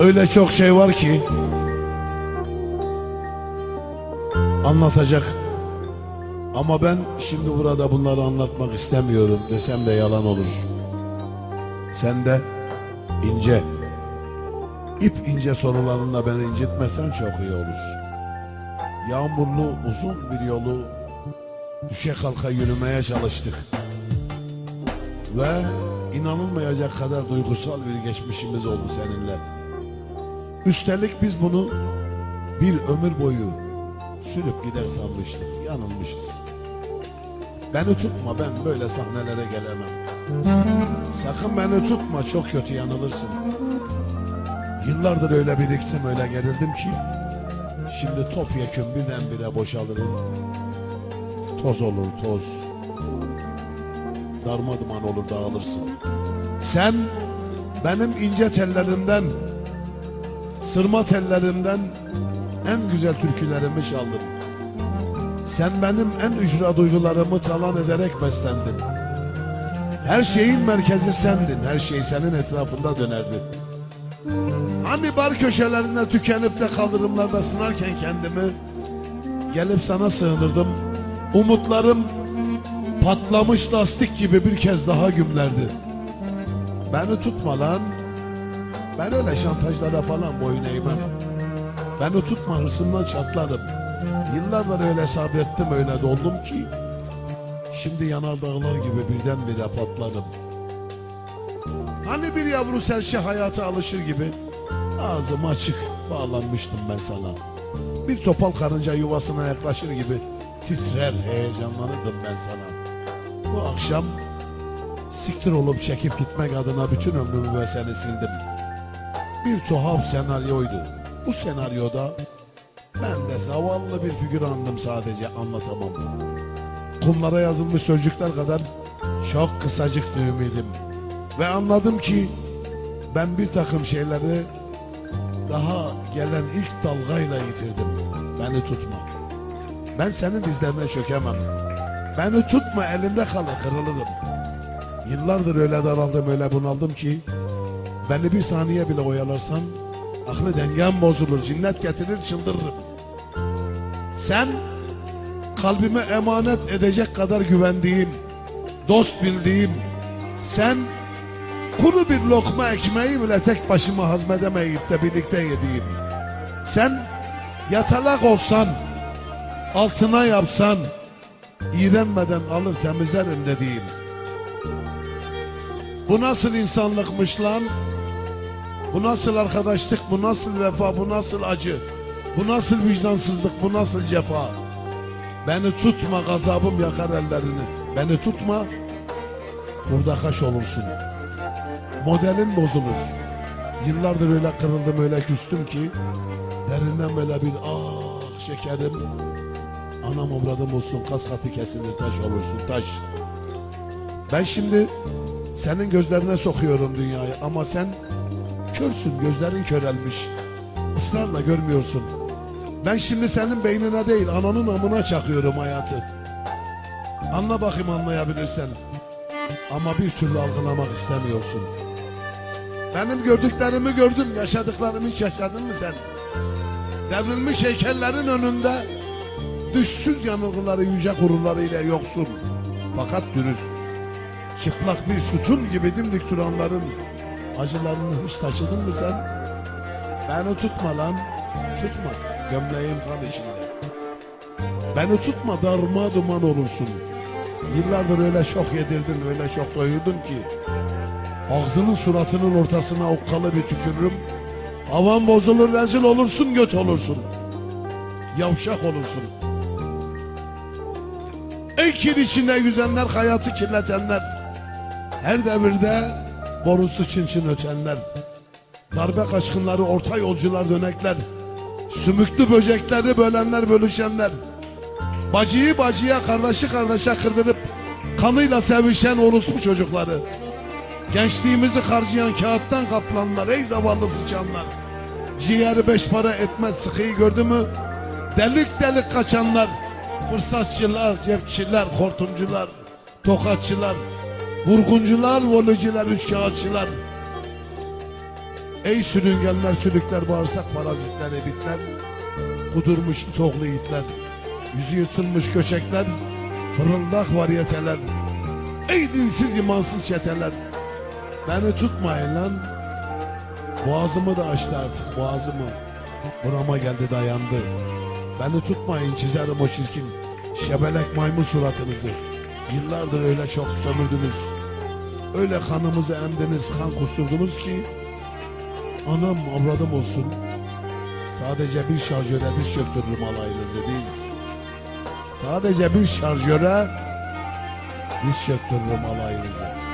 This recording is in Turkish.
Öyle çok şey var ki anlatacak. Ama ben şimdi burada bunları anlatmak istemiyorum desem de yalan olur. Sen de ince, ip ince sorularınla beni incitmesen çok iyi olur. Yağmurlu uzun bir yolu düşe kalka yürümeye çalıştık. Ve inanılmayacak kadar duygusal bir geçmişimiz oldu seninle. Üstelik biz bunu bir ömür boyu sürüp gider sanmıştık. Yanılmışız. Beni tutma ben böyle sahnelere gelemem. Sakın beni tutma çok kötü yanılırsın. Yıllardır öyle biriktim öyle gerildim ki şimdi topyekun birdenbire boşalırım. Toz olur toz. Darmaduman olur dağılırsın. Sen benim ince tellerimden, sırma tellerimden en güzel türkülerimi çaldın. Sen benim en ücra duygularımı talan ederek beslendin. Her şeyin merkezi sendin, her şey senin etrafında dönerdi. Hani bar köşelerinde tükenip de kaldırımlarda sınarken kendimi gelip sana sığınırdım. Umutlarım patlamış lastik gibi bir kez daha gümlerdi. Beni tutma lan. Ben öyle şantajlara falan boyun eğmem. Beni tutma hırsımdan çatlarım. Yıllardır öyle sabrettim öyle doldum ki Şimdi yanardağlar gibi birdenbire patladım. Hani bir yavru serçe hayata alışır gibi ağzım açık bağlanmıştım ben sana. Bir topal karınca yuvasına yaklaşır gibi titrer heyecanlanırdım ben sana. Bu akşam siktir olup çekip gitmek adına bütün ömrümü ve seni sildim. Bir tuhaf senaryoydu. Bu senaryoda ben de zavallı bir figürandım sadece anlatamam. Kumlara yazılmış sözcükler kadar çok kısacık düğümüydüm. Ve anladım ki ben bir takım şeyleri daha gelen ilk dalgayla yitirdim. Beni tutma. Ben senin dizlerine çökemem. Beni tutma elinde kalır kırılırım. Yıllardır öyle daraldım öyle bunaldım ki beni bir saniye bile oyalarsan aklı dengem bozulur cinnet getirir çıldırırım. Sen kalbime emanet edecek kadar güvendiğim, dost bildiğim, sen kuru bir lokma ekmeği bile tek başıma hazmedemeyip de birlikte yediğim. Sen yatalak olsan, altına yapsan, iğrenmeden alır temizlerim dediğim. Bu nasıl insanlıkmış lan? Bu nasıl arkadaşlık, bu nasıl vefa, bu nasıl acı? Bu nasıl vicdansızlık, bu nasıl cefa? Beni tutma gazabım yakar ellerini. Beni tutma kurda kaş olursun. Modelin bozulur. Yıllardır öyle kırıldım öyle küstüm ki derinden böyle bir ah şekerim anam avradım olsun kas katı kesilir taş olursun taş. Ben şimdi senin gözlerine sokuyorum dünyayı ama sen körsün gözlerin körelmiş. Israrla görmüyorsun. Ben şimdi senin beynine değil ananın amına çakıyorum hayatı. Anla bakayım anlayabilirsen. Ama bir türlü algılamak istemiyorsun. Benim gördüklerimi gördün, yaşadıklarımı hiç yaşadın mı sen? Devrilmiş heykellerin önünde düşsüz yanılgıları yüce gururlarıyla yoksun. Fakat dürüst, çıplak bir sütun gibi dimdik duranların acılarını hiç taşıdın mı sen? Beni tutma lan, tutma. Gömleğim kan içinde. Beni tutma darma duman olursun. Yıllardır öyle şok yedirdin, öyle şok doyurdun ki. Ağzının suratının ortasına okkalı bir tükürürüm. Havan bozulur, rezil olursun, göt olursun. Yavşak olursun. Ey kir içinde yüzenler, hayatı kirletenler. Her devirde borusu çın çın ötenler. Darbe kaçkınları, orta yolcular, dönekler. Sümüklü böcekleri bölenler, bölüşenler. Bacıyı bacıya, kardeşi kardeşe kırdırıp kanıyla sevişen orospu çocukları. Gençliğimizi harcayan kağıttan kaplanlar, ey zavallı sıçanlar. Ciğeri beş para etmez sıkıyı gördü mü? Delik delik kaçanlar. Fırsatçılar, cepçiler, hortumcular, tokatçılar, vurguncular, volücüler, üçkağıtçılar. Ey sürüngenler, sülükler, bağırsak parazitler, ebitler, kudurmuş tohlu itler, yüzü yırtılmış köşekler, fırıldak varyeteler, ey dinsiz imansız çeteler, beni tutmayın lan, boğazımı da açtı artık boğazımı, burama geldi dayandı, beni tutmayın çizerim o çirkin, şebelek maymun suratınızı, yıllardır öyle çok sömürdünüz, öyle kanımızı emdiniz, kan kusturdunuz ki, Anam avradım olsun. Sadece bir şarjöre diz çöktürürüm alayınızı diz. Sadece bir şarjöre diz çöktürürüm alayınızı.